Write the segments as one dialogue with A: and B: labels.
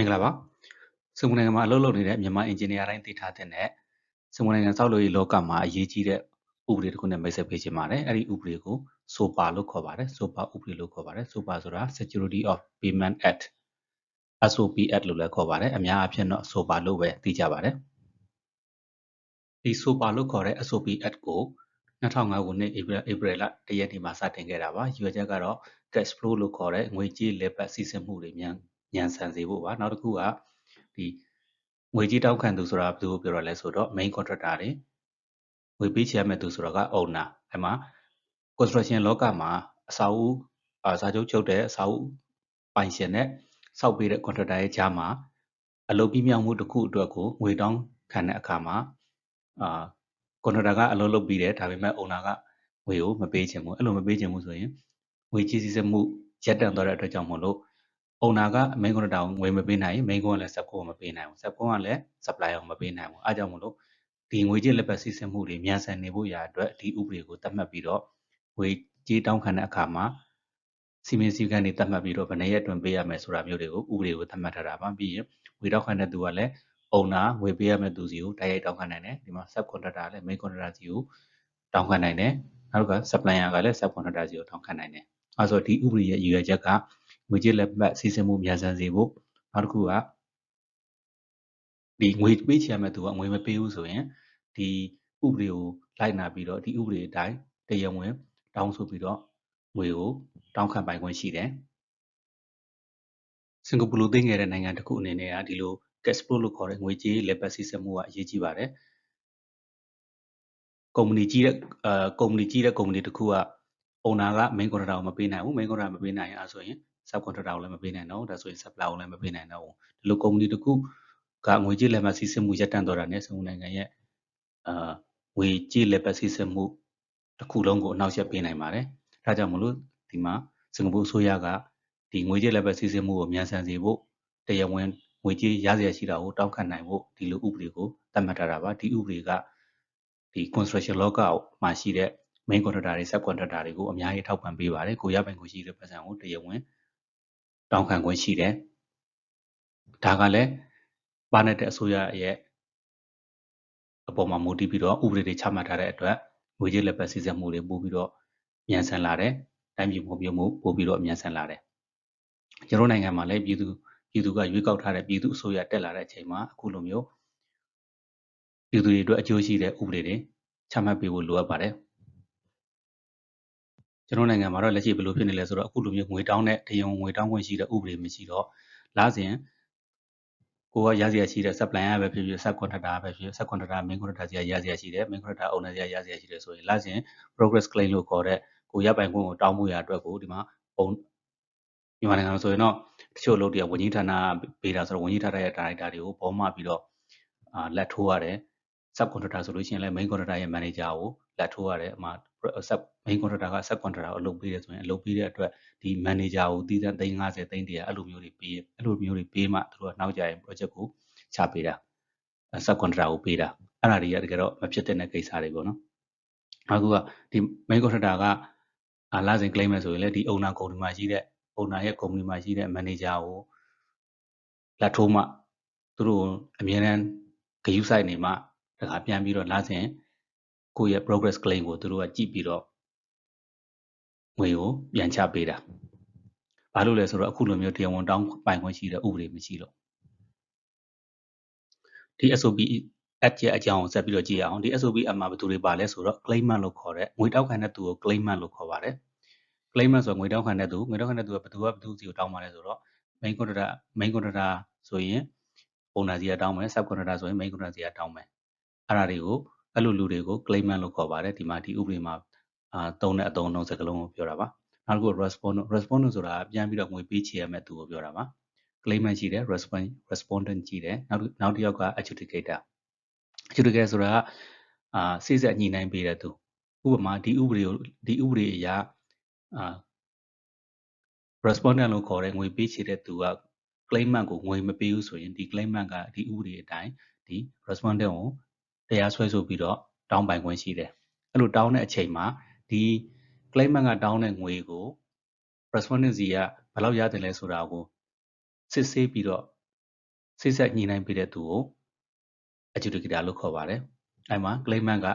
A: မင်္ဂလာပါစင်ကာပူနိုင်ငံမှာအလုပ်လုပ်နေတဲ့မြန်မာအင်ဂျင်နီယာတိုင်းသိထားတဲ့နဲ့စင်ကာပူနိုင်ငံဆောက်လုပ်ရေးလောကမှာအရေးကြီးတဲ့ဥပဒေတစ်ခုနဲ့မိတ်ဆက်ပေးချင်ပါတယ်အဲ့ဒီဥပဒေကို SOPA လို့ခေါ်ပါတယ် SOPA ဥပဒေလို့ခေါ်ပါတယ် SOPA ဆိုတာ Security of Payment Act SOP Act လို့လည်းခေါ်ပါတယ်အများအားဖြင့်တော့ SOPA လို့ပဲသိကြပါတယ်ဒီ SOPA လို့ခေါ်တဲ့ SOP Act ကို2005ခုနှစ် April April လ1ရက်နေ့မှာစတင်ခဲ့တာပါရွေချက်ကတော့ cash flow လို့ခေါ်တဲ့ငွေကြေးလက်ပတ်စီစဉ်မှုတွေမြန် မြန်ဆန်စေဖို့ပါနောက်တစ်ခုကဒီငွေကြေးတောက်ခံသူဆိုတာဘယ်သူကိုပြောရလဲဆိုတော့ main contractor တွေငွေပေးချေရမယ့်သူဆိုတော့က owner အဲ့မှာ construction လောကမှာအစာအုပ်အစာချုပ်ချုပ်တဲ့အစာအုပ်ပိုင်ရှင်နဲ့စောက်ပေးတဲ့ contractor ရဲ့ကြားမှာအလုပ်ပြီးမြောက်မှုတစ်ခုအတွက်ကိုငွေတောင်းခံတဲ့အခါမှာအာကွန်ထရာကအလုပ်လုပ်ပြီးတယ်ဒါပေမဲ့ owner ကငွေကိုမပေးချင်ဘူးအဲ့လိုမပေးချင်ဘူးဆိုရင်ငွေကြေးစည်းစိမ်မှုရပ်တန့်သွားတဲ့အတွက်ကြောင့်မလို့ owner က main contractor ကိုငွေမပေးနိုင်ရင် main con ကလည်း subcon ကိုမပေးနိုင်ဘူး subcon ကလည်း supplier ကိုမပေးနိုင်ဘူးအားကြောင့်မလို့ဒီငွေကြေးလက်ပတ်စီစဉ်မှုတွေမြန်ဆန်နေဖို့ရာအတွက်ဒီဥပဒေကိုသတ်မှတ်ပြီးတော့ငွေကြေးတောင်းခံတဲ့အခါမှာစီမင်းစည်းကမ်းတွေသတ်မှတ်ပြီးတော့ဗနေရက်တွင်ပေးရမယ်ဆိုတာမျိုးတွေကိုဥပဒေကိုသတ်မှတ်ထားတာပါပြီးရင်ငွေတောင်းခံတဲ့သူကလည်း owner ငွေပေးရမယ့်သူစီကိုတိုက်ရိုက်တောင်းခံနိုင်တယ်ဒီမှာ subcontractor လည်း main contractor စီကိုတောင်းခံနိုင်တယ်နောက်က supplier ကလည်း subcontractor စီကိုတောင်းခံနိုင်တယ်အဲဆိုဒီဥပဒေရဲ့ရည်ရွယ်ချက်က ငွေကြေးလက်ပတ်စီစဉ်မှုမြန်ဆန်စေဖို့နောက်တစ်ခုကဒီငွေပေးချင်ရမယ့်သူကငွေမပေးဘူးဆိုရင်ဒီဥပဒေကိုလိုက်နာပြီးတော့ဒီဥပဒေအတိုင်းတရားဝင် တောင်းဆိုပြီးတော့ငွေကိုတောင်းခံပိုင်ခွင့်ရှိတယ်စင်ကာပူလိုသိငယ်တဲ့နိုင်ငံတစ်ခုအနေနဲ့ကဒီလို cash flow လို့ခေါ်တဲ့ငွေကြေးလက်ပတ်စီစဉ်မှုကအရေးကြီးပါတယ်ကုမ္ပဏီကြီးတဲ့အဲကုမ္ပဏီကြီးတဲ့ကုမ္ပဏီတစ်ခုက owner က main contractor ကိုမပေးနိုင်ဘူး main contractor မပေးနိုင်ရင်အဲဆိုရင် sub contractor ကိုလည်းမပေးနိုင်တော့ဘူးဒါဆိုရင် supplier ကိုလည်းမပေးနိုင်တော့ဘူးဒီလိုကုမ္ပဏီတစ်ခုကငွေကြေးလက်မှတ်စီးဆင်းမှုရပ်တန့်တော့တာနဲ့စင်ကာပူနိုင်ငံရဲ့အာငွေကြေးလက်ပတ်စီးဆင်းမှုတစ်ခုလုံးကိုအနောက်ရှက်ပေးနိုင်ပါတယ်ဒါကြောင့်မလို့ဒီမှာစင်ကာပူအစိုးရကဒီငွေကြေးလက်ပတ်စီးဆင်းမှုကိုမြန်ဆန်စေဖို့တရားဝင်ငွေကြေးရစရာရှိတာကိုတောင်းခံနိုင်ဖို့ဒီလိုဥပဒေကိုသတ်မှတ်ထားတာပါဒီဥပဒေကဒီ construction လောကမှာရှိတဲ့ main contractor တွေ sub contractor တွေကိုအများကြီးထောက်ပံ့ပေးပါတယ်ကိုရပိုင်ကိုရှိတဲ့ပတ်စံကိုတရားဝင် တောင်းခံခွင့်ရှိတယ်ဒါကလည်းပါနေတဲ့အစိုးရရဲ့အပေါ်မှာမူတည်ပြီးတော့ဥပဒေတွေချမှတ်ထားတဲ့အတွက်ငွေကြေးလက်ပတ်စီစဉ်မှုတွေပို့ပြီးတော့မြန်ဆန်လာတယ်တိုင်းပြည်ပုံပြမှုပို့ပြီးတော့မြန်ဆန်လာတယ်ကျွန်တော်နိုင်ငံမှာလည်းပြည်သူပြည်သူကရွေးကောက်ထားတဲ့ပြည်သူအစိုးရတက်လာတဲ့အချိန်မှာအခုလိုမျိုးပြည်သူတွေအတွက်အကျိုးရှိတဲ့ဥပဒေတွေချမှတ်ပေးဖို့လိုအပ်ပါတယ် ကျွန်တော်နိုင်ငံမှာတော့လက်ရှိဘယ်လိုဖြစ်နေလဲဆိုတော့အခုလိုမျိုးငွေတောင်းတဲ့တရားငွေတောင်းခွင့်ရှိတဲ့ဥပဒေမရှိတော့လာစဉ်ကိုကရစရာရှိတဲ့ supplier ပဲဖြစ်ဖြစ် subcontractor ပဲဖြစ်ဖြစ် subcontractor main contractor စီကရစရာရှိတယ် main contractor owner စီကရစရာရှိတယ်ဆိုရင်လာစဉ် progress claim လို့ခေါ်တဲ့ကိုရပိုင်ခွင့်ကိုတောင်းမှုရအတွက်ကိုဒီမှာပုံမြန်မာနိုင်ငံဆိုရင်တော့တချို့လုပ်တွေကဝန်ကြီးဌာနပေးတာဆိုတော့ဝန်ကြီးဌာနရဲ့ဒါရိုက်တာတွေကိုပေါ်မှပြီးတော့အာလက်ထိုးရတယ် sub contractor ဆိုလို့ရှိရင်လည်း main contractor ရဲ့ manager ကိုလက်ထိုးရတယ်အမှ sub main contractor က sub contractor ကိုအလုပ်ပေးတယ်ဆိုရင်အလုပ်ပေးတဲ့အတွက်ဒီ manager ကိုတည်တဲ့350 300အဲ့လိုမျိုးတွေပေးအဲ့လိုမျိုးတွေပေးမှသူတို့ကနောက်ကြရင် project ကိုချပေးတာ sub contractor ကိုပေးတာအဲ့ဒါတွေကတကယ်တော့မဖြစ်တဲ့ကိစ္စတွေပေါ့နော်အခုကဒီ main contractor ကအာလာစဉ် claim မယ်ဆိုရင်လည်းဒီ owner ကုမ္ပဏီမှာရှိတဲ့ owner ရဲ့ကုမ္ပဏီမှာရှိတဲ့ manager ကိုလက်ထိုးမှသူတို့အမြဲတမ်းဂရုစိုက်နေမှတခါပြန်ပြီးတော့လာစဉ် ကိုယ့်ရဲ့ progress claim ကိုသူတို့ကကြည့်ပြီးတော့ငွေကိုပြန်ချပေးတာဘာလို့လဲဆိုတော့အခုလိုမျိုးတရားဝင်တောင်းပိုင်ခွင့်ရှိတဲ့ဥပဒေမရှိတော့ဒီ SOP act ရဲ့အကြောင်းကိုဆက်ပြီးတော့ကြည့်ရအောင်ဒီ SOP act မှာဘယ်သူတွေပါလဲဆိုတော့ claimant လို့ခေါ်တဲ့ငွေတောက်ခံတဲ့သူကို claimant လို့ခေါ်ပါတယ် claimant ဆိုငွေတောက်ခံတဲ့သူငွေတောက်ခံတဲ့သူကဘယ်သူကဘယ်သူစီကိုတောင်းပါလဲဆိုတော့ main contractor main contractor ဆိုရင် owner စီကတောင်းမယ် sub contractor ဆိုရင် main contractor စီကတောင်းမယ်အဲ့ဒါတွေကို အဲ့လိုလူတွေကို claimant လို့ခေါ်ပါတယ်ဒီမှာဒီဥပဒေမှာအာသုံးတဲ့အသုံးအနှုန်းစကားလုံးကိုပြောတာပါနောက်တစ်ခု respondent respondent ဆိုတာပြန်ပြီးတော့ငွေပေးချေရမယ့်သူကိုပြောတာပါ claimant ရှိတယ် respond respondent ရှိတယ်နောက်နောက်တစ်ယောက်က adjudicator adjudicator ဆိုတာအာစိစက်ညှိနှိုင်းပေးတဲ့သူဥပမာဒီဥပဒေကိုဒီဥပဒေအရာအာ respondent လို့ခေါ်တဲ့ငွေပေးချေတဲ့သူက claimant ကိုငွေမပေးဘူးဆိုရင်ဒီ claimant ကဒီဥပဒေအတိုင်းဒီ respondent ကို တရားစွဲဆိုပြီးတော့တောင်းပိုင်ခွင့်ရှိတယ်အဲ့လိုတောင်းတဲ့အချိန်မှာဒီ claimant ကတောင်းတဲ့ငွေကို respondent စီကဘယ်လောက်ရတယ်လဲဆိုတာကိုစစ်ဆေးပြီးတော့စိတ်ဆက်ညှိနှိုင်းပေးတဲ့သူကို adjudicator လို့ခေါ်ပါတယ်။အဲဒီမှာ claimant က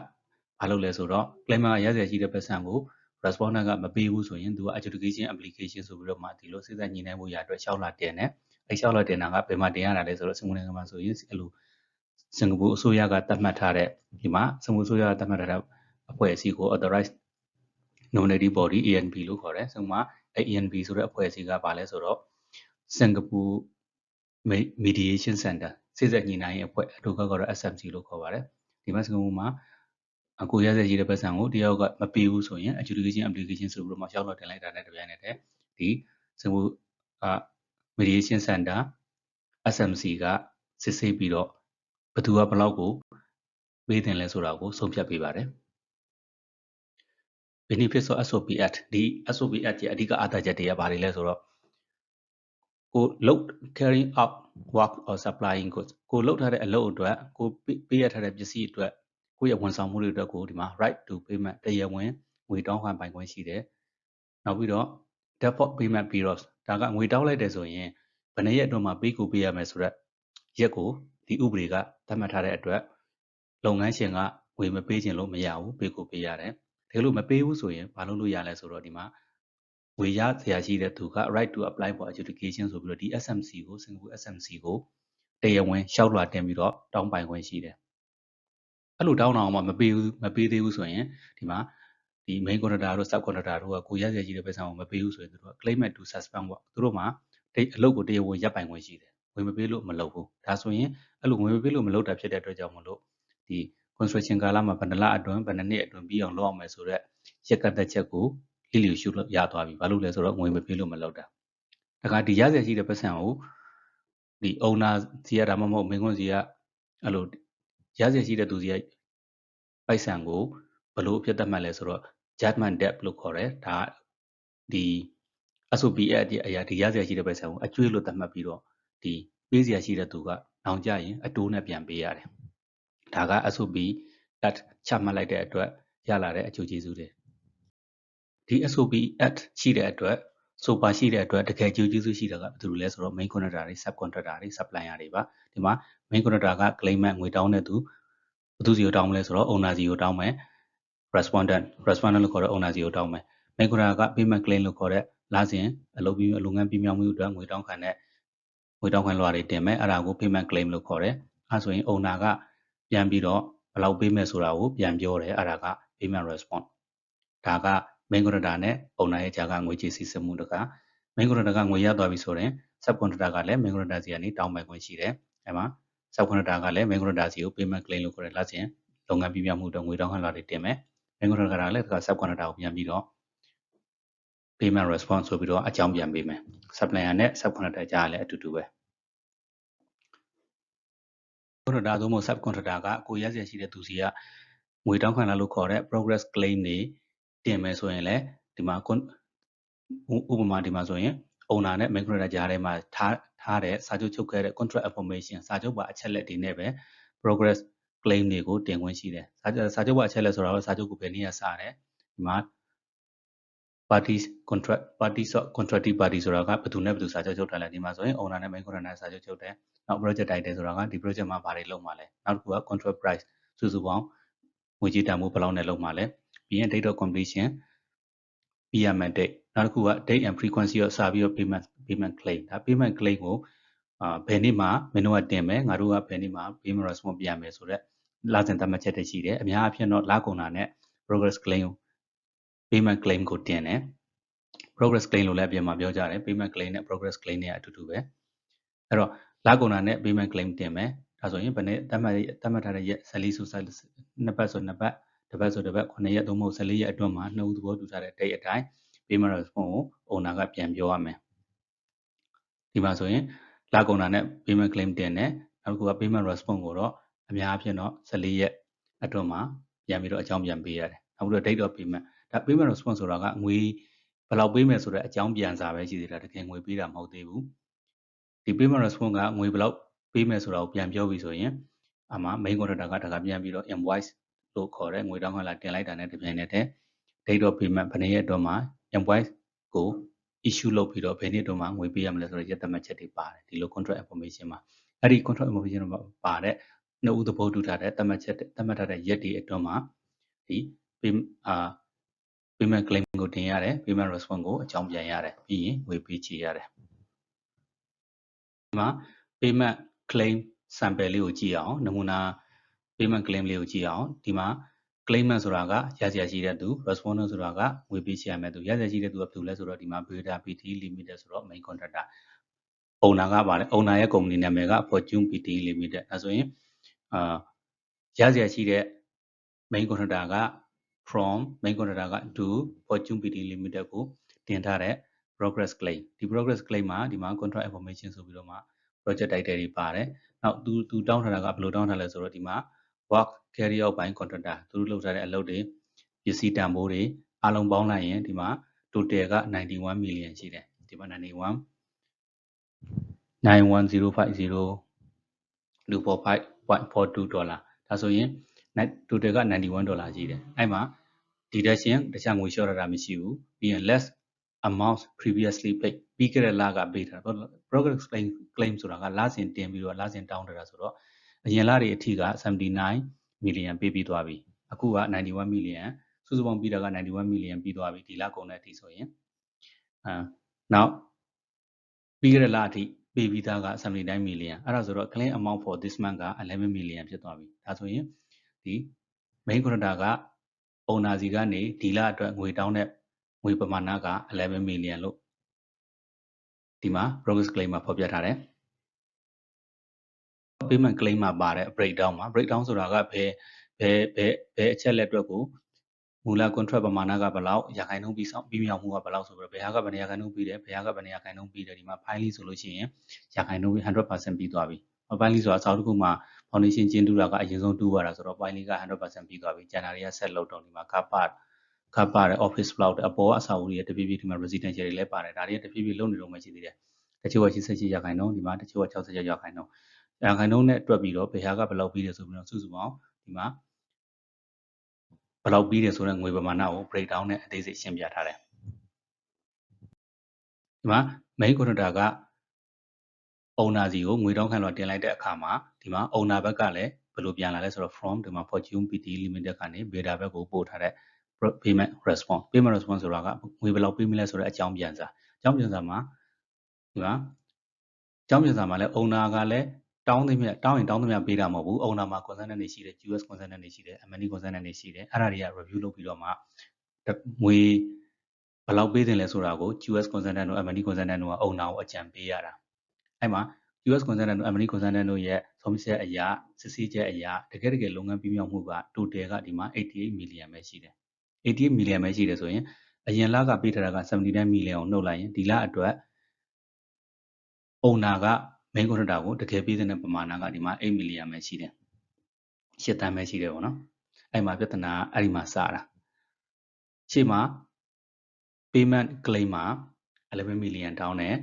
A: ဘာလုပ်လဲဆိုတော့ claimant ကရရရှိတဲ့ပတ်စံကို respondent ကမပေးဘူးဆိုရင်သူက adjudication application ဆိုပြီးတော့မှဒီလိုစိတ်ဆက်ညှိနှိုင်းမှုရအတွက်လျှောက်လာတင်တယ်။အဲလျှောက်လာတင်တာကဘယ်မှာတင်ရတာလဲဆိုတော့စင်ကာပူနိုင်ငံမှာဆိုရင်အဲ့လို စင်ကာပူအစိုးရကသတ်မှတ်ထားတဲ့ဒီမှာစင်ကာပူအစိုးရကသတ်မှတ်ထားတဲ့အဖွဲ့အစည်းကို authorized nominating body ANB လို့ခေါ်တယ်။ဆိုမှအဲ ANB ဆိုတဲ့အဖွဲ့အစည်းကဘာလဲဆိုတော့စင်ကာပူ mediation center စိစက်ညှိနှိုင်းရေးအဖွဲ့အတူကတော့ SMC လို့ခေါ်ပါတယ်ဒီမှာစကားမှာအကိုရတဲ့ရေးတဲ့ပတ်စံကိုတယောက်ကမပေးဘူးဆိုရင် adjudication application ဆိုပြီးတော့မှရှောက်တော့တင်လိုက်တာနဲ့တပြိုင်နက်တည်းဒီစကားအာ mediation center SMC ကစစ်ဆေးပြီးတော့ ဘသူကဘလောက်ကိုပေးတင်လဲဆိုတာကိုဆုံးဖြတ်ပေးပါတယ် benefits of SOP Act ဒီ SOP Act ရဲ့အဓိကအားသာချက်တွေကဘာတွေလဲဆိုတော့ကိုလုပ် carrying out work or supplying goods ကိုလုပ်ထားတဲ့အလုပ်အတွက်ကိုပေးရထားတဲ့ပစ္စည်းအတွက်ကိုယ့်ရဲ့ဝန်ဆောင်မှုတွေအတွက်ကိုဒီမှာ right to payment တရားဝင်ငွေတောင်းခံပိုင်ခွင့်ရှိတယ်။နောက်ပြီးတော့ default payment periods ဒါကငွေတောင်းလိုက်တယ်ဆိုရင်ဘယ်နှစ်ရက်အတွင်းမှာပေးကိုပေးရမယ်ဆိုတော့ရက်ကို ဒီဥပဒေကသတ်မှတ်ထားတဲ့အတွက်လုပ်ငန်းရှင်ကငွေမပေးခြင်းလို့မရဘူးပေးကိုပေးရတယ်။ဒါလို့မပေးဘူးဆိုရင်ဘာလုပ်လို့ရလဲဆိုတော့ဒီမှာငွေရဆရာရှိတဲ့သူက right to apply for adjudication ဆိုပြီးတော့ဒီ SMC ကိုစင်ကာပူ SMC ကိုတရားဝင်လျှောက်လွှာတင်ပြီးတော့တောင်းပိုင်ခွင့်ရှိတယ်။အဲ့လိုတောင်းတော့မှမပေးဘူးမပေးသေးဘူးဆိုရင်ဒီမှာဒီ main contractor တို့ sub contractor တို့ကကိုရရရှိတဲ့ပတ်စံကိုမပေးဘူးဆိုရင်သူတို့က claimant to suspend ပေါ့သူတို့မှာဒီအလုပ်ကိုတရားဝင်ရပ်ပိုင်ခွင့်ရှိတယ်။ ဝင်မပေးလို့မလုပ်ဘူး။ဒါဆိုရင်အဲ့လိုဝင်မပေးလို့မလုပ်တာဖြစ်တဲ့အတွက်ကြောင့်မလို့ဒီ construction ကာလမှာဘယ်နှလအတွင်းဘယ်နှနှစ်အတွင်းပြီးအောင်လုပ်အောင်မယ်ဆိုတော့ရက်ကတက်ချက်ကိုလီလီရှုလို့ရသွားပြီဘာလို့လဲဆိုတော့ငွေမပေးလို့မလုပ်တာတခါဒီရစရာရှိတဲ့ပတ်စံကိုဒီ owner စီရဒါမှမဟုတ်မင်းကွန်းစီကအဲ့လိုရစရာရှိတဲ့သူစီကပိုက်ဆံကိုဘလို့အဖြစ်သတ်မှတ်လဲဆိုတော့ judgment debt လို့ခေါ်တယ်ဒါဒီ SOP အရာဒီရစရာရှိတဲ့ပိုက်ဆံကိုအကျွေးလို့သတ်မှတ်ပြီးတော့ ဒီပေးစရာရှိတဲ့သူကနောင်ကြရင်အတိုးနဲ့ပြန်ပေးရတယ်ဒါက SOP အချမှတ်လိုက်တဲ့အတွက်ရလာတဲ့အကျိုးကျေးဇူးတွေဒီ SOP Act ရှိတဲ့အတွက် SOPA ရှိတဲ့အတွက်တကယ်ကြိုးကျေးဇူးရှိတာကဘယ်သူလဲဆိုတော့ main contractor တွေ sub contractor တွေ supplier တွေပါဒီမှာ main contractor က claimant ငွေတောင်းတဲ့သူဘယ်သူစီကိုတောင်းမလဲဆိုတော့ owner စီကိုတောင်းမယ် respondent respondent လို့ခေါ်တဲ့ owner စီကိုတောင်းမယ် main contractor က payment claim လို့ခေါ်တဲ့လာစဉ်အလုပ်ပြီးအလုပ်ငန်းပြီးမြောက်မှုအတွက်ငွေတောင်းခံတဲ့ ငွေတောင်းခံလွှာတွေတင်မယ်အဲ့ဒါကို payment claim လို့ခေါ်တယ်အဲဆိုရင် owner ကပြန်ပြီးတော့ဘယ်လောက်ပေးမယ်ဆိုတာကိုပြန်ပြောတယ်အဲ့ဒါက payment response ဒါက main contractor နဲ့ owner ရဲ့ကြားကငွေကြေးစီးဆင်းမှုတက main contractor ကငွေရသွားပြီဆိုရင် sub contractor ကလည်း main contractor စီကနေတောင်းပန်ခွင့်ရှိတယ်အဲမှာ sub contractor ကလည်း main contractor စီကို payment claim လို့ခေါ်တဲ့လက်ချင်းလုပ်ငန်းပြပြမှုတော့ငွေတောင်းခံလာတွေတင်မယ် main contractor ကလည်း sub contractor ကိုပြန်ပြီးတော့ payment response ဆိုပြီးတော့အကြောင်းပြန်ပေးမယ် supplier နဲ့ sub contractor ကြားလည်းအတူတူပဲ contractor သို့မဟုတ် sub contractor ကကိုရရရှိတဲ့သူစီကငွေတောင်းခံလာလို့ခေါ်တဲ့ progress claim တွေတင်မယ်ဆိုရင်လည်းဒီမှာဥပမာဒီမှာဆိုရင် owner နဲ့ main contractor ကြားထဲမှာထားထားတဲ့စာချုပ်ချုပ်ခဲ့တဲ့ contract information စာချုပ်ပါအချက်လက်တွေနဲ့ပဲ progress claim တွေကိုတင်ခွင့်ရှိတယ်စာချုပ်ပါအချက်လက်ဆိုတာကစာချုပ်ကိုဘယ်နည်းစတယ်ဒီမှာ parties contract parties contracting party ဆိုတာကဘယ်သူနဲ့ဘယ်သူစာချုပ်ချုပ်ထားလဲဒီမှာဆိုရင် owner နဲ့ main contractor နဲ့စာချုပ်ချုပ်တယ်နောက် project title ဆိုတာကဒီ project မှာဘာတွေလုပ်မှာလဲနောက်တစ်ခုက contract price စုစုပေါင်းငွေကြေးတန်ဖိုးဘယ်လောက်နဲ့လုပ်မှာလဲပြီးရင် date of completion ပြီးရမယ့် date နောက်တစ်ခုက date and frequency of service payment payment claim ဒါ payment claim ကိုအာဘယ်နေ့မှမင်းတို့ကတင်မယ်ငါတို့ကဘယ်နေ့မှ payment response ပြန်မယ်ဆိုတော့လစဉ်သတ်မှတ်ချက်တွေရှိတယ်အများအပြားတော့လကုန်တာနဲ့ progress claim payment claim ကိုတင်တယ် progress claim လို့လည်းအပြင်မှာပြောကြတယ် payment claim နဲ့ progress claim နဲ့အတူတူပဲအဲ့တော့လကုန်တာနဲ့ payment claim တင်မယ်ဒါဆိုရင်ဘယ်နဲ့သတ်မှတ်သတ်မှတ်ထားတဲ့ရက်14ဆိုနှစ်ပတ်ဆိုနှစ်ပတ်တစ်ပတ်ဆိုတစ်ပတ်9ရက်သို့မဟုတ်14ရက်အတွင်းမှာနှစ်ဦးသဘောတူထားတဲ့ date အတိုင်း payment response ကို owner ကပြန်ပြောရမယ်ဒီမှာဆိုရင်လကုန်တာနဲ့ payment claim တင်တယ်နောက်တစ်ခုက payment response ကိုတော့အများအပြားတော့14ရက်အတွင်းမှာပြန်ပြီးတော့အကြောင်းပြန်ပေးရတယ်နောက်ပြီးတော့ date of payment ဒါ payment response ဆိုတာကငွေဘယ်လောက်ပေးမယ်ဆိုတဲ့အကြောင်းပြန်စာပဲရှိသေးတာတကယ်ငွေပေးတာမဟုတ်သေးဘူးဒီ payment response ကငွေဘယ်လောက်ပေးမယ်ဆိုတာကိုပြန်ပြောပြီးဆိုရင်အမှ main contractor ကတခါပြန်ပြီးတော့ invoice လို့ခေါ်တဲ့ငွေတောင်းခံလာတင်လိုက်တာနဲ့တပြိုင်နက်တည်း date of payment ဘယ်နှစ်ရက်အတွင်းမှာ invoice ကို issue လုပ်ပြီးတော့ဘယ်နှစ်အတွင်းမှာငွေပေးရမလဲဆိုတော့ရက်သတ်မှတ်ချက်တွေပါတယ်ဒီလို contract information မှာအဲ့ဒီ contract information မှာပါတဲ့နှစ်ဦးသဘောတူထားတဲ့သတ်မှတ်ချက်သတ်မှတ်ထားတဲ့ရက်ဒီအတွင်းမှာဒီ payment အာ payment claim ကိုတင်ရတယ် payment response ကိုအကြောင်းပြန်ရတယ်ပြီးရင်ငွေပေးချေရတယ်ဒီမှာ payment claim sample လေးကိုကြည့်အောင်နမူနာ payment claim လေးကိုကြည့်အောင်ဒီမှာ claimant ဆိုတာကရစရာရှိတဲ့သူ respondent ဆိုတာကငွေပေးချေရမယ့်သူရစရာရှိတဲ့သူကဘယ်သူလဲဆိုတော့ဒီမှာ Beta PT Limited ဆိုတော့ main contractor owner ကပါတယ် owner ရဲ့ company နာမည်က Fortune PT Limited အဲဆိုရင်အာရစရာရှိတဲ့ main contractor က from main contractor က to Fortune PT Limited ကိုတင်ထားတဲ့ progress claim ဒီ progress claim မှာဒီမှာ contract information ဆိုပြီးတော့မှ project title တွေပါတယ်နောက်သူသူတောင်းထားတာကဘယ်လိုတောင်းထားလဲဆိုတော့ဒီမှာ work carry out by contractor သူတို့လုပ်ထားတဲ့အလုပ်တွေပစ္စည်းတန်ဖိုးတွေအလုံးပေါင်းလိုက်ရင်ဒီမှာ total က91 million ရှိတယ်ဒီမှာ91 91050 245.42ဒေါ်လာဒါဆိုရင် total က91ဒေါ်လာရှိတယ်အဲ့မှာ deduction တခြားငွေလျှော့ရတာမရှိဘူးပြီးရင် less amount previously paid ပြီးခဲ့တဲ့လကပေးတာ progress claim claim ဆိုတာကလစဉ်တင်ပြီးတော့လစဉ်တောင်းတတာဆိုတော့အရင်လတွေအထိက79 million ပေးပြီးသွားပြီအခုက91 million စုစုပေါင်းပြီးတာက91 million ပြီးသွားပြီဒီလကုန်တဲ့အထိဆိုရင်အဲနောက်ပြီးခဲ့တဲ့လအထိပေးပြီးသားက79 million အဲ့ဒါဆိုတော့ claim amount for this month က11 million ဖြစ်သွားပြီဒါဆိုရင် ဒီ main contractor က owner စီကနေဒီလအတွက်ငွေတောင်းတဲ့ငွေပမာဏက11 million လို့ဒီမှာ progress claim မှာဖော်ပြထားတယ် payment claim မှာပါတဲ့ breakdown မှာ breakdown ဆိုတာကဘယ်ဘယ်ဘယ်ဘယ်အချက်လက်အတွက်ကိုမူလ contract ပမာဏကဘယ်လောက်ရာခိုင်နှုန်းပြီးဆောင်ပြီးမြောက်မှုကဘယ်လောက်ဆိုပြီးတော့ဘယ်ဟာကဘယ်နေရာခိုင်နှုန်းပြီးတယ်ဘယ်ဟာကဘယ်နေရာခိုင်နှုန်းပြီးတယ်ဒီမှာ file လေးဆိုလို့ရှိရင်ရာခိုင်နှုန်း100%ပြီးသွားပြီ။ file လေးဆိုတာအစားတစ်ခုမှာ foundation ကျင်းတူတာကအရင်ဆုံးတူပါတာဆိုတော့ file လေးက100%ပြီးသွားပြီ။ကျန်တာတွေကဆက်လုပ်တော့ဒီမှာ car part ကပ်ပါတယ် office block အပေါ်အဆောက်အဦတွေတဖြည်းဖြည်းဒီမှာ residential တွေလည်းပါတယ်ဒါတွေကတဖြည်းဖြည်းလုံနေတော့မှရှိသေးတယ်တချို့က88ရာခိုင်နှုန်းဒီမှာတချို့က66ရာခိုင်နှုန်းရာခိုင်နှုန်းနဲ့တွက်ပြီးတော့ဘယ်ဟာကဘယ်လောက်ပြီးတယ်ဆိုပြီးတော့စုစုပေါင်းဒီမှာဘယ်လောက်ပြီးတယ်ဆိုတဲ့ငွေပမာဏကို break down နဲ့အသေးစိတ်ရှင်းပြထားတယ်ဒီမှာ main contractor က owner စီကိုငွေတောင်းခံလို့တင်လိုက်တဲ့အခါမှာဒီမှာ owner ဘက်ကလည်းဘယ်လိုပြန်လာလဲဆိုတော့ from ဒီမှာ Fortune PT Limited ကနေ beta ဘက်ကိုပို့ထားတဲ့ payment response payment response ဆိုတာကငွေဘယ်လောက်ပေးမလဲဆိုတဲ့အကြောင်းပြန်စာအကြောင်းပြန်စာမှာဒီမှာအကြောင်းပြန်စာမှာလည်း owner ကလည်းတောင်းသမျှတောင်းရင်တောင်းသမျှပေးတာမဟုတ်ဘူး owner မှာ consultant တွေရှိတယ် US consultant တွေရှိတယ် M&E consultant တွေရှိတယ်အဲ့ဒါတွေက review လုပ်ပြီးတော့မှငွေဘယ်လောက်ပေးတင်လဲဆိုတာကို US consultant တို့ M&E consultant တို့က owner ကိုအကြံပေးရတာ အဲ့မှာ US consultant တို့ M&E consultant တို့ရဲ့ဆုံးဖြတ်ချက်အရာစစ်ဆေးချက်အရာတကယ်တကယ်လုပ်ငန်းပြမြောက်မှုက total ကဒီမှာ88 million ပဲရှိတယ်88 million ပဲရှိတယ်ဆိုရင်အရင်လကပေးထားတာက79 million ကိုနှုတ်လိုက်ရင်ဒီလအတွက် owner က main contractor ကိုတကယ်ပေးတဲ့ပမာဏကဒီမှာ8 million ပဲရှိတယ်ရှစ်တန်းပဲရှိတယ်ပေါ့နော်အဲ့မှာပြဿနာအဲ့ဒီမှာစတာရှေ့မှာ payment claim မှာ11 million တောင်းတယ်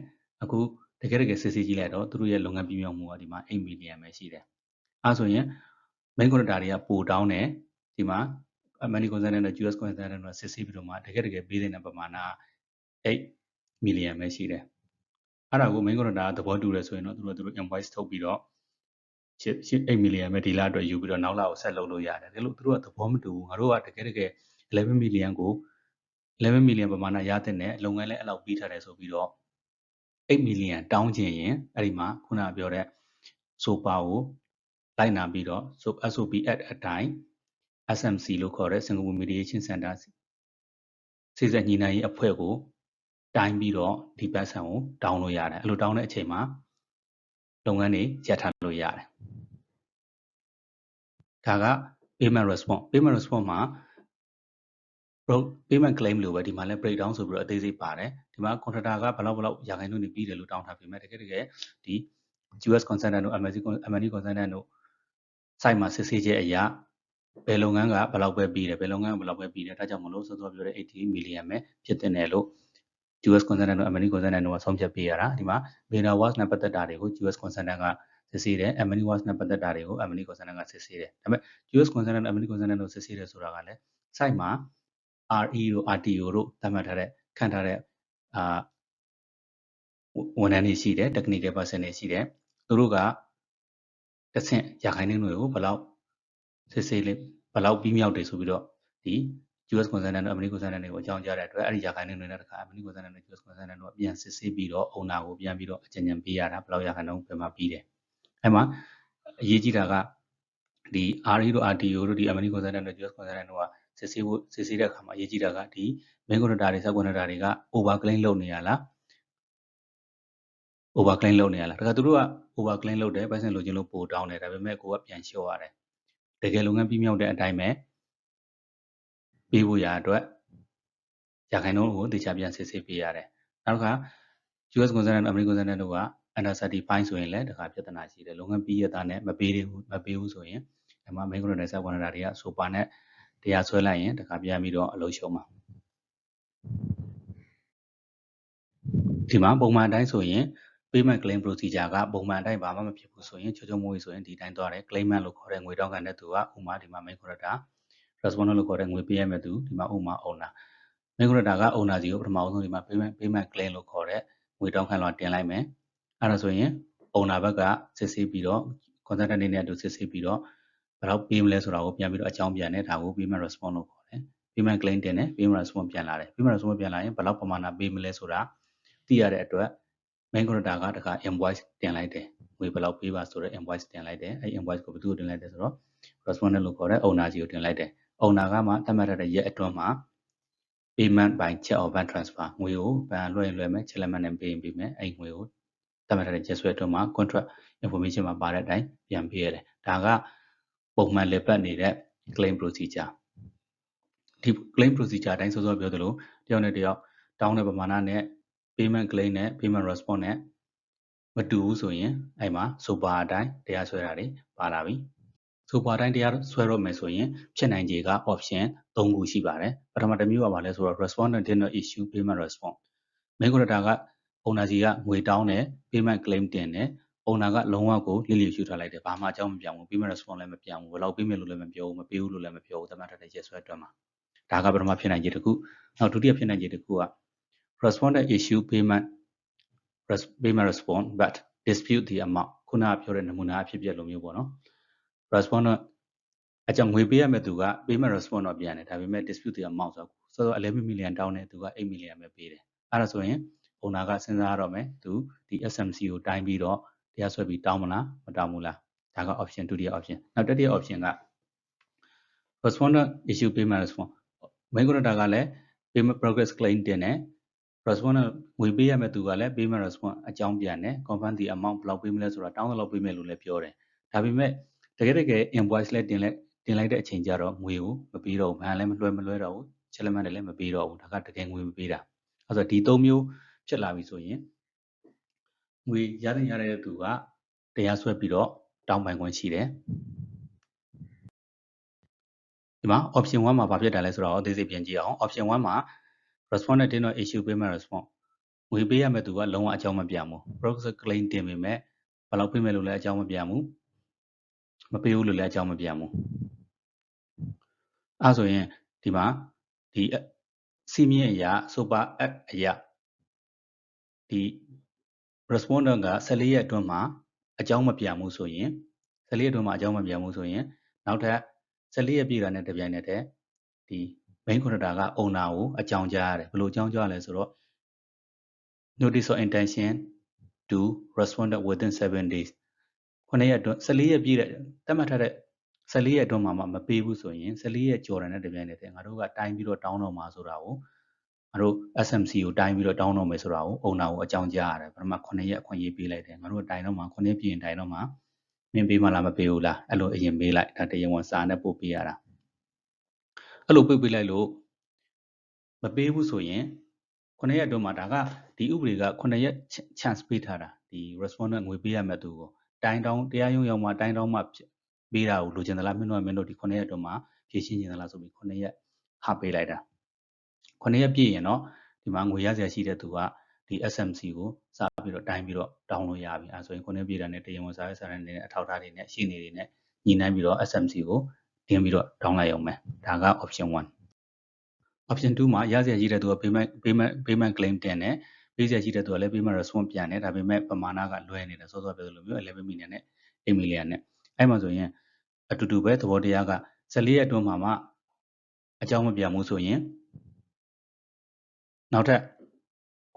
A: အခု တကယ်တကယ်စစ်ဆေးကြည့်လိုက်တော့သူတို့ရဲ့လုပ်ငန်းပြမြောက်မှုကဒီမှာ8 million ပဲရှိတယ်အဲဆိုရင် main contractor တွေကပိုတောင်းတယ်ဒီမှာ money consultant နဲ့ US consultant နဲ့စစ်ဆေးပြီးတော့မှတကယ်တကယ်ပေးတဲ့ပမာဏ8 million ပဲရှိတယ်အဲ့ဒါကို main contractor ကသဘောတူရဲဆိုရင်တော့သူတို့သူတို့ invoice ထုတ်ပြီးတော့8 million ပဲဒီလအတွက်ယူပြီးတော့နောက်လကိုဆက်လုပ်လို့ရတယ်ဒါလို့သူတို့ကသဘောမတူဘူးငါတို့ကတကယ်တကယ်11 million ကို11 million ပမာဏရတဲ့နဲ့လုပ်ငန်းလည်းအဲ့လောက်ပြီးထားတယ်ဆိုပြီးတော့ 8 million တောင်းချင်ရင်အဲ့ဒီမှာခုနပြောတဲ့ SOPA ကိုလိုက်နာပြီးတော့ SOP at အတိုင်း SMC လို့ခေါ်တဲ့ Singapore Mediation Center စိစက်ညီနိုင်ရေးအဖွဲ့ကိုတိုင်းပြီးတော့ဒီပတ်စံကိုတောင်းလို့ရတယ်အဲ့လိုတောင်းတဲ့အချိန်မှာလုပ်ငန်းတွေရပ်ထားလို့ရတယ်ဒါက payment response payment response မှာ payment claim လို့ပဲဒီမှာလည်း breakdown ဆိုပြီးတော့အသေးစိတ်ပါတယ် ဒီမှာ contractor ကဘယ်လောက်ဘယ်လောက်ရာခိုင်နှုန်းနေပြီးတယ်လို့တောင်းထားပြီမဲ့တကယ်တကယ်ဒီ US consultant တို့ MNC consultant တို့ site မှာစစ်ဆေးချက်အရာဘယ်လုပ်ငန်းကဘယ်လောက်ပဲပြီးတယ်ဘယ်လုပ်ငန်းကဘယ်လောက်ပဲပြီးတယ်ဒါကြောင့်မလို့စောစောပြောတဲ့80 million ပဲဖြစ်တင်တယ်လို့ US consultant တို့ MNE consultant တို့ကဆုံးဖြတ်ပေးရတာဒီမှာ Beta Watch နဲ့ပတ်သက်တာတွေကို US consultant ကစစ်ဆေးတယ် MNE Watch နဲ့ပတ်သက်တာတွေကို MNE consultant ကစစ်ဆေးတယ်ဒါပေမဲ့ US consultant MNE consultant တို့စစ်ဆေးတယ်ဆိုတာကလည်း site မှာ RE တို့ RTO တို့သတ်မှတ်ထားတဲ့ခံထားတဲ့ အာဝန်ထမ်းတွေရှိတယ် technical person တွေရှိတယ်သူတို့ကတစ်ဆင့်ရာခိုင်နှုန်းတွေကိုဘယ်လောက်စစ်ဆေးလေးဘယ်လောက်ပြီးမြောက်တယ်ဆိုပြီးတော့ဒီ US consultant တို့ American consultant တွေကိုအကြောင်းကြားတဲ့အတွက်အဲ့ဒီရာခိုင်နှုန်းတွေနဲ့တခါ American consultant နဲ့ US consultant တို့ပြန်စစ်ဆေးပြီးတော့ owner ကိုပြန်ပြီးတော့အကြံဉာဏ်ပေးရတာဘယ်လောက်ရာခိုင်နှုန်းပြန်မှပြီးတယ်အဲ့မှာအရေးကြီးတာကဒီ RE တို့ RTO တို့ဒီ American consultant တို့ US consultant တို့က စစ်ဆေးဖို့စစ်ဆေးတဲ့အခါမှာအရေးကြီးတာကဒီ main consultant တွေ sub consultant တွေက over claim လုပ်နေရလား over claim လုပ်နေရလားဒါကသူတို့က over claim လုပ်တယ်ပိုက်ဆံလိုချင်လို့ပို့တောင်းတယ်ဒါပေမဲ့ကိုကပြန်လျှော့ရတယ်တကယ်လုပ်ငန်းပြီးမြောက်တဲ့အတိုင်းပဲပေးဖို့ရအတွက်ရခိုင်နှုန်းကိုတေချာပြန်စစ်ဆေးပေးရတယ်နောက်တစ်ခါ US consultant American consultant တို့က under certified ဆိုရင်လည်းတခါပြဿနာရှိတယ်လုပ်ငန်းပြီးရတာနဲ့မပေးဘူးမပေးဘူးဆိုရင်အမှ main consultant ဆက် consultant တွေက super နဲ့ တရားဆွဲလိုက်ရင်တခါပြန်ပြီးတော့အလုပ်ရှုံးမှာဒီမှာပုံမှန်အတိုင်းဆိုရင် payment claim procedure ကပုံမှန်အတိုင်းဘာမှမဖြစ်ဘူးဆိုရင်ချိုးချိုးမွေးဆိုရင်ဒီတိုင်းသွားတယ် claimant လို့ခေါ်တဲ့ငွေတောင်းခံတဲ့သူကဥမာဒီမှာ main contractor respondent လို့ခေါ်တဲ့ငွေပေးရမယ့်သူဒီမှာဥမာ owner main contractor က owner စီကိုပထမဆုံးဒီမှာ payment payment claim လို့ခေါ်တဲ့ငွေတောင်းခံလွှာတင်လိုက်မယ်အဲ့ဒါဆိုရင် owner ဘက်ကစစ်ဆေးပြီးတော့ contractor အနေနဲ့အတူစစ်ဆေးပြီးတော့ ဘယ်တော့ပေးမလဲဆိုတာကိုပြန်ပြီးတော့အကြောင်းပြန်တယ်ဒါကို payment response လို့ခေါ်တယ် payment claim တင်တယ် payment response ပြန်လာတယ် payment response ပြန်လာရင်ဘယ်လောက်ပမာဏပေးမလဲဆိုတာသိရတဲ့အတွက် main contractor ကတခါ invoice တင်လိုက်တယ်ငွေဘယ်လောက်ပေးပါဆိုတော့ invoice တင်လိုက်တယ်အဲ invoice ကိုဘယ်သူ့ကိုတင်လိုက်တယ်ဆိုတော့ respondent လို့ခေါ်တဲ့ owner ကြီးကိုတင်လိုက်တယ် owner ကမှသတ်မှတ်ထားတဲ့ရက်အတွင်းမှာ payment by check or bank transfer ငွေကိုဘဏ်လွှဲရင်လွှဲမယ်ချက်လက်မှတ်နဲ့ပေးရင်ပေးမယ်အဲ့ငွေကိုသတ်မှတ်ထားတဲ့ရက်စွဲအတွင်းမှာ contract information မှာပါတဲ့အတိုင်းပြန်ပေးရတယ်ဒါက ပုံမှန်လည်ပတ်နေတဲ့ claim procedure ဒီ claim procedure အတိုင်းစောစောပြောသလိုတယောက်နဲ့တယောက်တောင်းတဲ့ပမာဏနဲ့ payment claim နဲ့ payment response နဲ့မတူဘူးဆိုရင်အဲ့မှာ super အတိုင်းတရားစွဲတာတွေပါလာပြီ super အတိုင်းတရားစွဲတော့မယ်ဆိုရင်ဖြစ်နိုင်ခြေက option ၃ခုရှိပါတယ်ပထမတစ်မျိုးကဘာလဲဆိုတော့ respondent did not issue payment response main contractor က owner စီကငွေတောင်းတယ် payment claim တင်တယ် owner ကလုံးဝကိုလိလိရှုထားလိုက်တယ်ဘာမှအကြောင်းမပြောင်းဘူး payment response လည်းမပြောင်းဘူးဘယ်လောက်ပေးမယ်လို့လည်းမပြောဘူးမပေးဘူးလို့လည်းမပြောဘူးသတ်မှတ်ထားတဲ့ရက်စွဲအတွက်မှာဒါကပထမဖြစ်နိုင်ခြေတစ်ခုနောက်ဒုတိယဖြစ်နိုင်ခြေတစ်ခုက respondent issue payment payment response but dispute the amount ခုနကပြောတဲ့နမူနာအဖြစ်ပြလိုမျိုးပေါ့နော် respondent အကြောင်းငွေပေးရမယ့်သူက payment response တော့ပြန်တယ်ဒါပေမဲ့ dispute the amount ဆိုတော့ဆိုတော့11 million တောင်းတဲ့သူက8 million ပဲပေးတယ်အဲ့ဒါဆိုရင် owner ကစဉ်းစားရတော့မယ်သူဒီ SMC ကိုတိုင်းပြီးတော့ တရားစွဲပြီးတောင်းမလားမတောင်းဘူးလားဒါက option ဒုတိယ option နောက်တတိယ option က respondent issue payment response main contractor ကလည်း payment progress claim တင်တယ် respondent ငွေပေးရမယ့်သူကလည်း payment response အကြောင်းပြန်တယ် confirm the amount ဘယ်လောက်ပေးမလဲဆိုတာတောင်းတယ်လို့ပေးမယ်လို့လည်းပြောတယ်ဒါပေမဲ့တကယ်တကယ် invoice လည်းတင်လိုက်တင်လိုက်တဲ့အချိန်ကျတော့ငွေကိုမပေးတော့ဘူးဘဏ်လည်းမလွှဲမလွှဲတော့ဘူးချက်လက်မှတ်လည်းမပေးတော့ဘူးဒါကတကယ်ငွေမပေးတာအဲဆိုဒီ၃မျိုးဖြစ်လာပြီဆိုရင် ငွေရတဲ့ရတဲ့သူကတရားစွဲပြီးတော့တောင်းပန်ခွင့်ရှိတယ်ဒီမှာ option 1မှာဘာဖြစ်တယ်လဲဆိုတော့အသေးစိတ်ပြန်ကြည့်အောင် option 1မှာ respondent did not issue payment response ငွေပေးရမယ့်သူကလုံးဝအကြောင်းမပြဘူး process claim တင်ပေမဲ့ဘယ်လောက်ပေးမယ်လို့လည်းအကြောင်းမပြဘူးမပေးဘူးလို့လည်းအကြောင်းမပြဘူးအဲဆိုရင်ဒီမှာဒီစီမင်းအရာ super app အရာဒီ respondent က14ရက်အတွင်းမှာအကြောင်းမပြဘူးဆိုရင်14ရက်အတွင်းမှာအကြောင်းမပြဘူးဆိုရင်နောက်ထပ်14ရက်ပြည့်တာနဲ့တပြိုင်နက်တည်းဒီ main contractor က owner ကိုအကြောင်းကြားရတယ်ဘယ်လိုအကြောင်းကြားလဲဆိုတော့ notice of intention to respond within 7 days ခုနှစ်ရက်အတွင်း14ရက်ပြည့်တဲ့တတ်မှတ်ထားတဲ့14ရက်အတွင်းမှာမှမပေးဘူးဆိုရင်14ရက်ကျော်တယ်နဲ့တပြိုင်နက်တည်းငါတို့ကတိုင်းပြီးတော့တောင်းတော့မှာဆိုတာကို ငါတို့ SMC ကိုတိုင်းပြီးတော့တောင်းတော့မယ်ဆိုတာကို owner ကိုအကြောင်းကြားရတယ်ပထမ9ရက်အခွင့်အရေးပေးလိုက်တယ်ငါတို့တိုင်တော့မှာ9ရက်ပြည့်ရင်တိုင်တော့မှာမင်းပေးမလားမပေးဘူးလားအဲ့လိုအရင်ပေးလိုက်ဒါတရားဝင်စာနဲ့ပို့ပေးရတာအဲ့လိုပေးပေးလိုက်လို့မပေးဘူးဆိုရင်9ရက်အတွင်းမှာဒါကဒီဥပဒေက9ရက် chance ပေးထားတာဒီ respondent ငွေပေးရမယ့်သူကိုတိုင်တောင်းတရားရုံးရောက်မှာတိုင်တောင်းမှပေးတာကိုလိုချင်သလားမင်းတို့ကမင်းတို့ဒီ9ရက်အတွင်းမှာဖြည့်ရှင်းချင်သလားဆိုပြီး9ရက်ဟာပေးလိုက်တာ 9ရက်ပြည့်ရင်တော့ဒီမှာငွေရစရာရှိတဲ့သူကဒီ SMC ကိုစပြီးတော့တိုင်းပြီးတော့တောင်းလို့ရပြီအဲဆိုရင်9ရက်ပြည့်တာနဲ့တရားဝင်စာရေးစာရင်းတွေနဲ့အထောက်အထားတွေနဲ့ရှင်းနေတွေနဲ့ညီနိုင်ပြီးတော့ SMC ကိုတင်ပြီးတော့တောင်းလိုက်အောင်မယ်ဒါက option 1 option 2မှာရစရာရှိတဲ့သူက payment payment payment claim တင်တယ်ပေးစရာရှိတဲ့သူကလည်း payment response ပြန်တယ်ဒါပေမဲ့ပမာဏကလွဲနေတယ်စောစောပြောသလိုမျိုး11 million နဲ့8 million နဲ့အဲ့မှာဆိုရင်အတူတူပဲသဘောတရားက14ရက်အတွင်းမှာမှအကြောင်းမပြန်ဘူးဆိုရင် နောက်ထပ်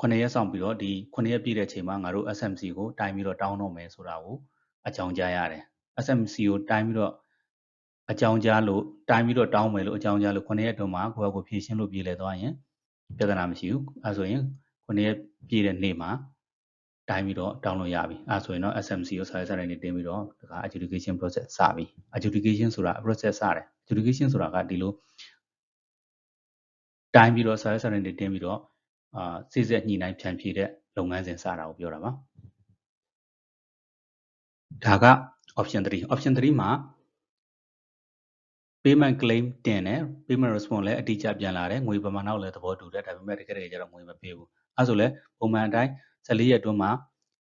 A: 9ရက်ဆောင်ပြီးတော့ဒီ9ရက်ပြည့်တဲ့အချိန်မှာငါတို့ SMC ကိုတိုင်းပြီးတော့တောင်းတော့မယ်ဆိုတာကိုအကြောင်းကြားရတယ် SMC ကိုတိုင်းပြီးတော့အကြောင်းကြားလို့တိုင်းပြီးတော့တောင်းမယ်လို့အကြောင်းကြားလို့9ရက်အတွင်းမှာကိုယ့်အကိုဖြည့်ရှင်းလို့ပြည်လဲသွားရင်ပြဿနာမရှိဘူးအဲဆိုရင်9ရက်ပြည့်တဲ့နေ့မှာတိုင်းပြီးတော့တောင်းလို့ရပြီအဲဆိုရင်တော့ SMC ကိုစာရေးစာတွေနဲ့တင်ပြီးတော့ဒါက adjudication process စပြီ adjudication ဆိုတာ process စတယ် adjudication ဆိုတာကဒီလို တိုင်းပြီးတော့စာရေးစာတွေနဲ့တင်ပြီးတော့အာစိစက်ညှိနှိုင်းဖြန့်ဖြေတဲ့လုပ်ငန်းစဉ်စတာကိုပြောတာပါဒါက option 3 option 3မှာ payment claim တင်တယ် payment response လည်းအတိအကျပြန်လာတယ်ငွေပမာဏကိုလည်းသဘောတူတယ်ဒါပေမဲ့တကယ်တကယ်ကျတော့ငွေမပေးဘူးအဲဆိုလဲပုံမှန်အတိုင်း14ရက်အတွင်းမှာ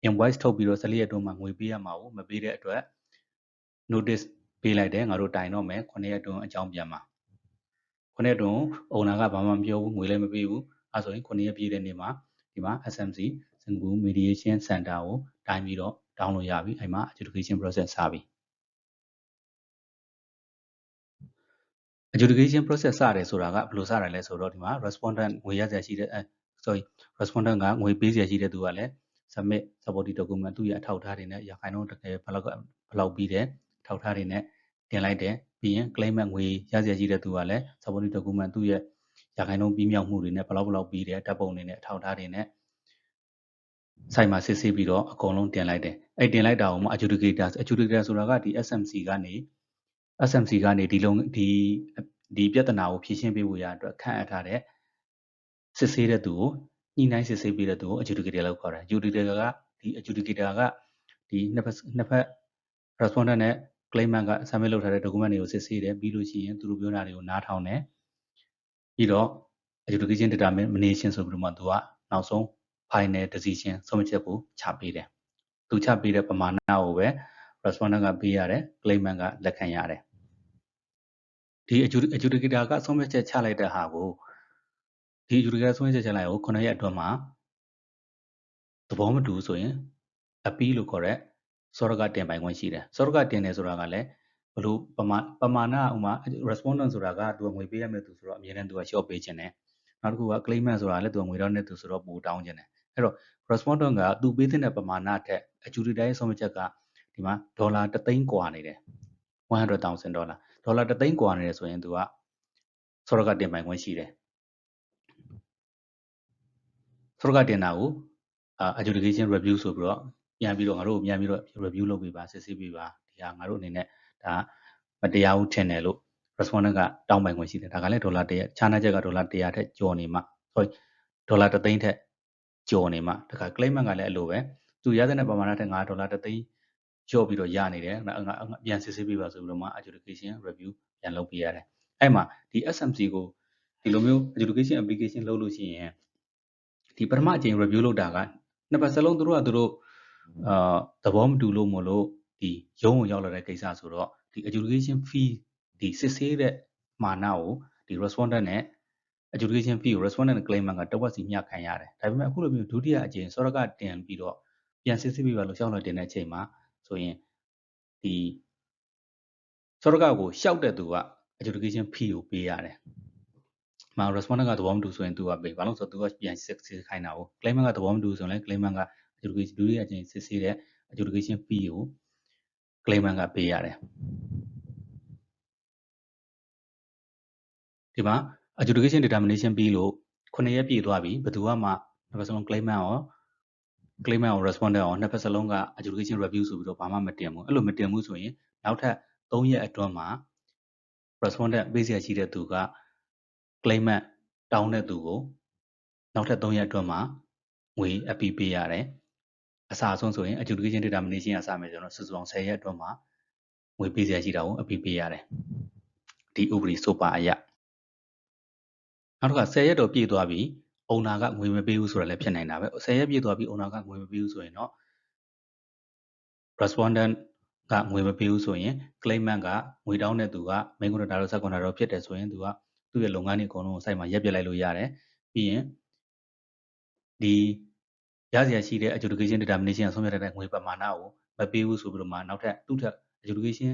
A: invoice ထုတ်ပြီးတော့14ရက်အတွင်းမှာငွေပေးရမှာကိုမပေးတဲ့အတွက် notice ပေးလိုက်တယ်ငါတို့တိုင်တော့မယ်9ရက်အတွင်းအကြောင်းပြန်မှာ 9ရက်အတွင်း owner ကဘာမှမပြောဘူးငွေလည်းမပေးဘူးအဲဆိုရင်9ရက်ပြည့်တဲ့နေ့မှာဒီမှာ SMC Singapore Mediation Center ကိုတိုင်ပြီးတော့ download ရပြီအဲ့မှာ adjudication process စပြီ adjudication process စတယ်ဆိုတာကဘယ်လိုစတယ်လဲဆိုတော့ဒီမှာ respondent ငွေရစရာရှိတဲ့အဲ sorry respondent ကငွေပေးစရာရှိတဲ့သူကလည်း submit supporting document သူ့ရဲ့အထောက်အထားတွေနဲ့ရခိုင်နှုန်းတကယ်ဘယ်လောက်ဘယ်လောက်ပြီးတယ်အထောက်အထားတွေနဲ့ တင်လိုက်တယ်ပြီးရင် claimant ငွေရစရာရှိတဲ့သူကလည်း supporting document သူ့ရဲ့ရခိုင်နှုန်းပြီးမြောက်မှုတွေနဲ့ဘယ်လောက်ဘယ်လောက်ပြီးတယ်တပ်ပုံတွေနဲ့အထောက်အထားတွေနဲ့ဆိုင်မှာစစ်ဆေးပြီးတော့အကုန်လုံးတင်လိုက်တယ်အဲ့တင်လိုက်တာကိုမှ adjudicator adjudicator ဆိုတာကဒီ SMC ကနေ SMC ကနေဒီလုံးဒီဒီပြဿနာကိုဖြေရှင်းပေးဖို့ရအတွက်ခန့်အပ်ထားတဲ့စစ်ဆေးတဲ့သူကိုညှိနှိုင်းစစ်ဆေးပေးတဲ့သူကို adjudicator လို့ခေါ်တယ် adjudicator ကဒီ adjudicator ကဒီနှစ်ဖက်နှစ်ဖက် respondent နဲ့ claimant က submit လုပ်ထားတဲ့ document တွေကိုစစ်ဆေးတယ်ပြီးလို့ရှိရင်သူတို့ပြောတာတွေကိုနားထောင်တယ်ပြီးတော့ adjudication determination ဆိုပြီးတော့မှသူကနောက်ဆုံး final decision ဆုံးဖြတ်ချက်ကိုချပေးတယ်သူချပေးတဲ့ပမာဏကိုပဲ respondent ကပေးရတယ် claimant ကလက်ခံရတယ်ဒီ adjudicator ကဆုံးဖြတ်ချက်ချလိုက်တဲ့ဟာကိုဒီ adjudicator ဆုံးဖြတ်ချက်ချလိုက်ကို9ရက်အတွင်းမှာသဘောမတူဆိုရင် appeal လို့ခေါ်တဲ့ စောရကတင်ပိုင်ခွင့်ရှိတယ်စောရကတင်တယ်ဆိုတာကလည်းဘလို့ပမာပမာဏဥမာ respondent ဆိုတာကသူကငွေပေးရမယ့်သူဆိုတော့အမြဲတမ်းသူက short ပေးခြင်းတယ်နောက်တစ်ခုက claimant ဆိုတာလည်းသူကငွေတောင်းတဲ့သူဆိုတော့ပိုတောင်းခြင်းတယ်အဲ့တော့ respondent ကသူပေးတဲ့ပမာဏထက် adjudicator ရဲ့ဆုံးဖြတ်ချက်ကဒီမှာဒေါ်လာ3သိန်းกว่าနေတယ်100,000ဒေါ်လာဒေါ်လာ3သိန်းกว่าနေတယ်ဆိုရင်သူကစောရကတင်ပိုင်ခွင့်ရှိတယ်စောရကတင်တာကို adjudication review ဆိုပြီးတော့ ပြန်ပြီးတော့ငါတို့ပြန်ပြီးတော့ review လုပ်ပေးပါစစ်ဆေးပေးပါဒီဟာငါတို့အနေနဲ့ဒါမတရားဘူးထင်တယ်လို့ respondent ကတောင်းပန်ခွင့်ရှိတယ်ဒါကလည်းဒေါ်လာ100ခြားနာချက်ကဒေါ်လာ100ထက်ကျော်နေမှ sorry ဒေါ်လာ3သိန်းထက်ကျော်နေမှဒါက claimant ကလည်းအဲ့လိုပဲသူရတဲ့ပမာဏထက်5ဒေါ်လာ3သိန်းကျော်ပြီးတော့ရနေတယ်ပြန်စစ်ဆေးပေးပါဆိုပြီးတော့မှ adjudication review ပြန်လုပ်ပေးရတယ်အဲ့မှာဒီ SMC ကိုဒီလိုမျိုး adjudication application လုပ်လို့ရှိရင်ဒီပထမအကြိမ် review လုပ်တာကနှစ်ပတ်စလုံးသူတို့ကသူတို့ အာသဘောမတူလို့မလို့ဒီရုံးကိုရောက်လာတဲ့ကိစ္စဆိုတော့ဒီ adjudication fee ဒီစစ်ဆေးတဲ့မာနကိုဒီ respondent နဲ့ adjudication fee ကို respondent နဲ့ claimant ကတဝက်စီမျှခံရတယ်ဒါပေမဲ့အခုလိုမျိုးဒုတိယအကြိမ်စောရကတင်ပြီးတော့ပြန်စစ်ဆေးပြီးပါလို့ရှောက်လို့တင်တဲ့အချိန်မှာဆိုရင်ဒီစောရကကိုရှောက်တဲ့သူက adjudication fee ကိုပေးရတယ်။မှာ respondent ကသဘောမတူဆိုရင်သူကပေး။ဘာလို့ဆိုတော့သူကပြန်စစ်ဆေးခိုင်းတာကို claimant ကသဘောမတူဆိုရင်လည်း claimant က adjudication ဒုတိယအကြိမ်စစ်ဆေးတဲ့ adjudication fee ကို claimant ကပေးရတယ်ဒီမှာ adjudication determination ပြီးလို့9ရက်ပြည့်သွားပြီဘယ်သူမှနှစ်ဖက်စလုံး claimant ရော claimant ရော respondent ရောနှစ်ဖက်စလုံးက adjudication review ဆိုပြီးတော့ဘာမှမတင်ဘူးအဲ့လိုမတင်ဘူးဆိုရင်နောက်ထပ်3ရက်အတွင်းမှာ respondent ပေးစရာရှိတဲ့သူက claimant တောင်းတဲ့သူကိုနောက်ထပ်3ရက်အတွင်းမှာငွေအပီးပေးရတယ် အစားဆုံးဆိုရင် adjudication determination ကစမယ်ဆိုတော့စုစုပေါင်း10ရက်အတွင်းမှာငွေပေးစရာရှိတာကိုအပီးပေးရတယ်ဒီဥပဒေဆိုပါအရာနောက်တစ်ခါ10ရက်တော့ပြည့်သွားပြီအုံနာကငွေမပေးဘူးဆိုတာလည်းဖြစ်နိုင်တာပဲ10ရက်ပြည့်သွားပြီအုံနာကငွေမပေးဘူးဆိုရင်တော့ respondent ကငွေမပေးဘူးဆိုရင် claimant ကငွေတောင်းတဲ့သူက main contractor တို့ subcontractor တို့ဖြစ်တယ်ဆိုရင်သူကသူ့ရဲ့လုပ်ငန်းတွေအကုန်လုံးကိုစိုက်မှာရပ်ပြလိုက်လို့ရတယ်ပြီးရင်ဒီ ရစရာရှိတဲ့ adjudication determination ဆုံးဖြတ်တဲ့ငွေပမာဏကိုမပေးဘူးဆိုပြီးတော့မှနောက်ထပ်သူ့ထက် adjudication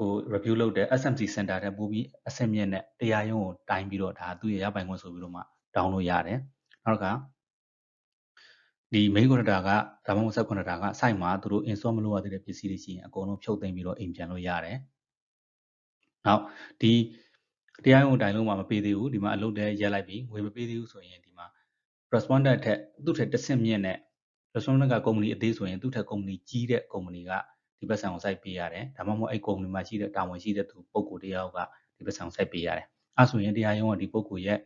A: ကို review လုပ်တဲ့ SMC center တဲ့ပို့ပြီးအဆင့်မြင့်တဲ့တရားရုံးကိုတိုင်းပြီးတော့ဒါသူ့ရဲ့ရပိုင်ခွင့်ဆိုပြီးတော့မှ down လို့ရတယ်နောက်တစ်ခါဒီ main controller ကဒါမှမဟုတ် sub controller က site မှာသူတို့ install မလုပ်ရသေးတဲ့ပစ္စည်းတွေရှိရင်အကုန်လုံးဖြုတ်သိမ်းပြီးတော့အိမ်ပြန်လို့ရတယ်နောက်ဒီတရားရုံးတိုင်လုံးမှာမပေးသေးဘူးဒီမှာအလုပ်တဲ့ရက်လိုက်ပြီးငွေမပေးသေးဘူးဆိုရင်ဒီမှာ respondent ထက်သူ့ထက်တစ်ဆင့်မြင့်တဲ့ respondent ကကုမ္ပဏီအသေးဆိုရင်သူ့ထက်ကုမ္ပဏီကြီးတဲ့ကုမ္ပဏီကဒီပတ်စံကိုစိုက်ပေးရတယ်ဒါမှမဟုတ်အဲ့ကုမ္ပဏီမှာရှိတဲ့တာဝန်ရှိတဲ့သူပုဂ္ဂိုလ်တယောက်ကဒီပတ်စံကိုစိုက်ပေးရတယ်အဲဆိုရင်တရားရုံးကဒီပုဂ္ဂိုလ်ရဲ့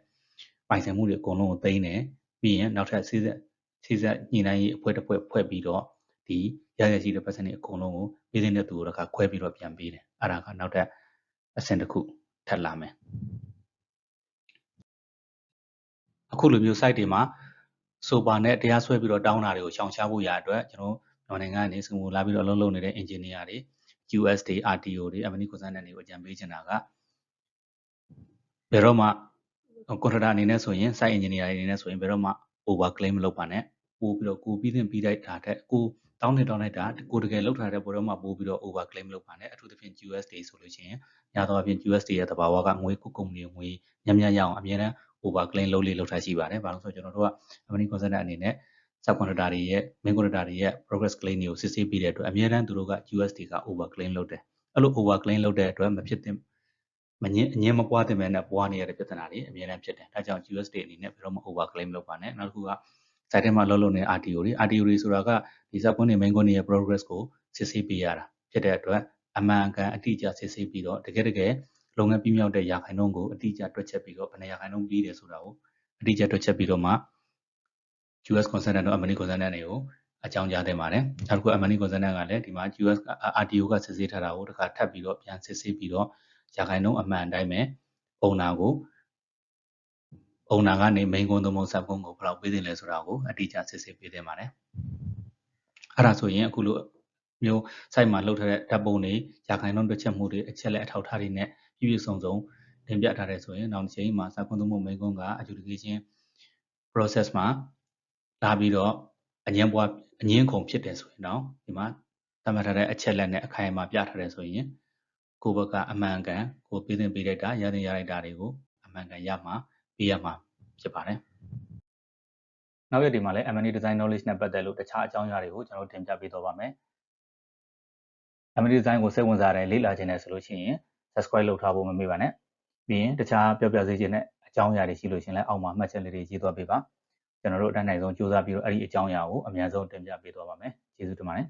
A: ပိုင်ဆိုင်မှုတွေအကုန်လုံးကိုသိမ်းတယ်ပြီးရင်နောက်ထပ်စီးစက်စီးစက်ညှိနှိုင်းရေးအဖွဲ့တစ်ဖွဲ့ဖွဲ့ပြီးတော့ဒီရရရှိတဲ့ပတ်စံတွေအကုန်လုံးကိုပြည်တဲ့သူကိုတစ်ခါခွဲပြီးတော့ပြန်ပေးတယ်အဲ့ဒါကနောက်ထပ်အဆင့်တစ်ခုထပ်လာမယ် အခုလိုမျိုး site တွေမှာ sober နဲ့တရားစွဲပြီးတော့တောင်းတာတွေကိုရှောင်ရှားဖို့ရအတွက်ကျွန်တော်မြန်မာနိုင်ငံကနေစင်ကာပူလာပြီးတော့အလုပ်လုပ်နေတဲ့ engineer တွေ US တွေ RTO တွေ Amani Consultant တွေကိုအကြံပေးချင်တာကဘယ်တော့မှ contractor အနေနဲ့ဆိုရင် site engineer အနေနဲ့ဆိုရင်ဘယ်တော့မှ over claim မလုပ်ပါနဲ့ပို့ပြီးတော့ကိုပြီးသင့်ပြီးလိုက်တာတဲ့ကိုတောင်းနေတောင်းလိုက်တာကိုတကယ်လောက်ထားတဲ့ပေါ်တော့မှပို့ပြီးတော့ over claim လုပ်ပါနဲ့အထူးသဖြင့် USD ဆိုလို့ရှိရင်ညတော့အပြင် USD ရဲ့သဘာဝကငွေကုကုမ္ပဏီငွေညံ့ညံ့ရအောင်အမြဲတမ်း over claim လုပ်လေးလုပ်ထားရှိပါတယ်။ဘာလို့ဆိုတော့ကျွန်တော်တို့က Amani Consultant အနေနဲ့ sub contractor တွေရဲ့ main contractor တွေရဲ့ progress claim တွေကိုစစ်ဆေးပြီးတဲ့အတွက်အမြဲတမ်းသူတို့က USD က over claim လုပ်တယ်။အဲ့လို over claim လုပ်တဲ့အတွက်မဖြစ်သင့်မငင်းအငင်းမပွားသင့်ပဲနဲ့ပွားနေရတဲ့ပြဿနာတွေအမြဲတမ်းဖြစ်တယ်။ဒါကြောင့် USD အနေနဲ့ဘယ်တော့မှ over claim လုပ်ပါနဲ့။နောက်တစ်ခုက site ထဲမှာလုပ်လို့နေ RTO တွေ RTO တွေဆိုတာကဒီ sub contract main contract ရဲ့ progress ကိုစစ်ဆေးပေးရတာဖြစ်တဲ့အတွက်အမှန်ကန်အတိအကျစစ်ဆေးပြီးတော့တကယ်တကယ် လုပ်ငန်းပြီးမြောက်တဲ့ရာခိုင်နှုန်းကိုအတိအကျတွက်ချက်ပြီးတော့ဘယ်နှရာခိုင်နှုန်းပြီးတယ်ဆိုတာကိုအတိအကျတွက်ချက်ပြီးတော့မှ US consultant တို့ Amani consultant တွေကိုအကြောင်းကြားတင်ပါတယ်။နောက်တစ်ခု Amani consultant ကလည်းဒီမှာ US RTO ကစစ်ဆေးထားတာကိုတစ်ခါထပ်ပြီးတော့ပြန်စစ်ဆေးပြီးတော့ရာခိုင်နှုန်းအမှန်တိုင်းပဲပုံနာကိုပုံနာကနေ main ကုန်းသုံးပုံ sub ကုန်းကိုဘယ်လောက်ပေးတင်လဲဆိုတာကိုအတိအကျစစ်ဆေးပေးတင်ပါတယ်။အဲ့ဒါဆိုရင်အခုလိုမျိုး site မှာလှုပ်ထားတဲ့ဓာတ်ပုံတွေရာခိုင်နှုန်းတွက်ချက်မှုတွေအချက်လက်အထောက်အထားတွေနဲ့ ပြည့်ပြည့်စုံစုံတင်ပြထားတဲ့ဆိုရင်နောက်တစ်ချိန်မှာစာခွန်းသုံးဖို့မိကုန်းက adjudication process မှာလာပြီးတော့အငင်းပွားအငင်းခုံဖြစ်တယ်ဆိုရင်တော့ဒီမှာသတ်မှတ်ထားတဲ့အချက်လက်နဲ့အခိုင်အမာပြထားတယ်ဆိုရင်ကိုဘက်ကအမှန်ကန်ကိုပေးသင်ပေးလိုက်တာရတဲ့ရလိုက်တာတွေကိုအမှန်ကန်ရမှာပေးရမှာဖြစ်ပါတယ်နောက်ရက်ဒီမှာလည်း M&A design knowledge နဲ့ပတ်သက်လို့တခြားအကြောင်းအရာတွေကိုကျွန်တော်တင်ပြပေးတော့ပါမယ် M&A design ကိုစိတ်ဝင်စားတယ်လေ့လာခြင်းနဲ့ဆိုလို့ရှိရင် subscribe လုပ်ထားဖို့မမေ့ပါနဲ့ပြီးရင်တခြားပြောပြစေခြင်းနဲ့အကြောင်းအရာတွေရှိလို့ရှင်လဲအောက်မှာမှတ်ချက်လေးတွေရေးသွားပေးပါကျွန်တော်တို့အတိုင်းနိုင်ဆုံးစူးစမ်းပြီးတော့အဲ့ဒီအကြောင်းအရာကိုအများဆုံးတင်ပြပေးသွားပါမယ်ကျေးဇူးတင်ပါတယ်